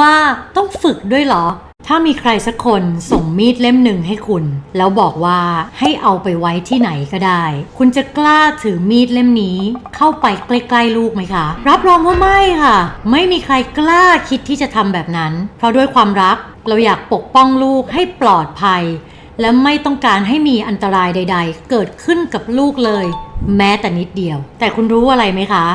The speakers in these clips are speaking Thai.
ว่าต้องฝึกด้วยเหรอ ถ้ามีใครสักคนส่งมีดเล่มหนึ่งให้คุณ แล้วบอกว่าให้เอาไปไว้ที่ไหนก็ได้ คุณจะกล้าถือมีดเล่มนี้ เข้าไปใกล้ๆลูกไหมคะ รับรองว่าไม่ค่ะ ไม่มีใครกล้าคิดที่จะทำแบบนั้น เพราะด้วยความรักเราอยากปกป้องลูกให้ปลอดภัย และไม่ต้องการให้มีอันตรายใด ๆ เกิดขึ้นกับลูกเลย แม้แต่นิดเดียว แต่คุณรู้อะไรไหมคะ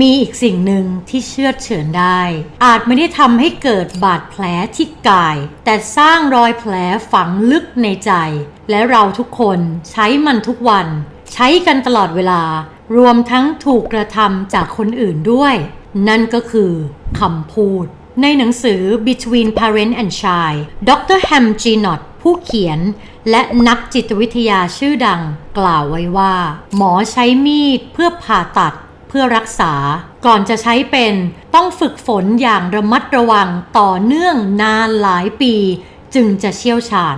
มีอีกสิ่งหนึ่งที่เชื่อเฉือนได้ อาจไม่ได้ทำให้เกิดบาดแผลที่กาย แต่สร้างรอยแผลฝังลึกในใจ และเราทุกคนใช้มันทุกวัน ใช้กันตลอดเวลา รวมทั้งถูกกระทำจากคนอื่นด้วย นั่นก็คือคำพูดในหนังสือ Between Parent and Child ดรแฮมจีนอต ผู้เขียนและนักจิตวิทยาชื่อดังกล่าวไว้ว่า หมอใช้มีดเพื่อผ่าตัดเพื่อรักษา ก่อนจะใช้เป็นต้องฝึกฝนอย่างระมัดระวังต่อเนื่องนานหลายปี จึงจะเชี่ยวชาญ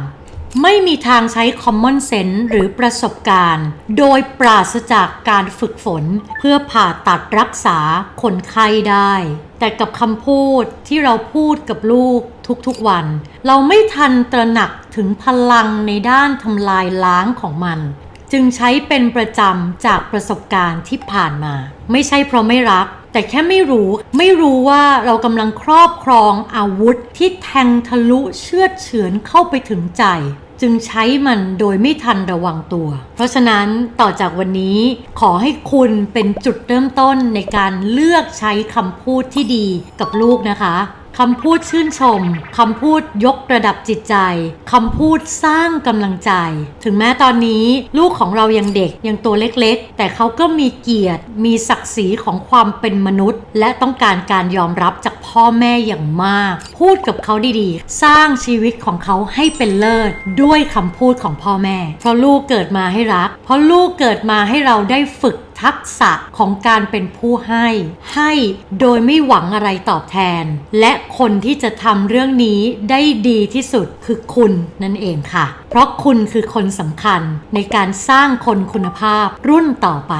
ไม่มีทางใช้ common sense หรือประสบการณ์ โดยปราศจากการฝึกฝน เพื่อผ่าตัดรักษาคนไข้ได้ แต่กับคำพูดที่เราพูดกับลูก ทุกๆวัน เราไม่ทันตระหนักถึงพลังในด้านทำลายล้างของมัน จึงใช้เป็นประจำจากประสบการณ์ที่ผ่านมา ไม่ใช่เพราะไม่รัก แต่แค่ไม่รู้ ไม่รู้ว่าเรากำลังครอบครองอาวุธที่แทงทะลุเชือดเฉือนเข้าไปถึงใจ จึงใช้มันโดยไม่ทันระวังตัว เพราะฉะนั้นต่อจากวันนี้ขอให้คุณเป็นจุดเริ่มต้นในการเลือกใช้คำพูดที่ดีกับลูกนะคะ คำพูดชื่นชม คำพูดยกระดับจิตใจ คำพูดสร้างกำลังใจ ถึงแม้ตอนนี้ลูกของเรายังเด็กยังตัวเล็กๆ แต่เขาก็มีเกียรติ มีศักดิ์ศรีของความเป็นมนุษย์ และต้องการการยอมรับจากพ่อแม่อย่างมาก พูดกับเขาดีๆ สร้างชีวิตของเขาให้เป็นเลิศด้วยคำพูดของพ่อแม่ เพราะลูกเกิดมาให้รัก เพราะลูกเกิดมาให้เราได้ฝึก ทักษะของการเป็นผู้ให้ ให้โดยไม่หวังอะไรตอบแทน และคนที่จะทำเรื่องนี้ได้ดีที่สุดคือคุณนั่นเองค่ะ เพราะคุณคือคนสำคัญในการสร้างคนคุณภาพรุ่นต่อไป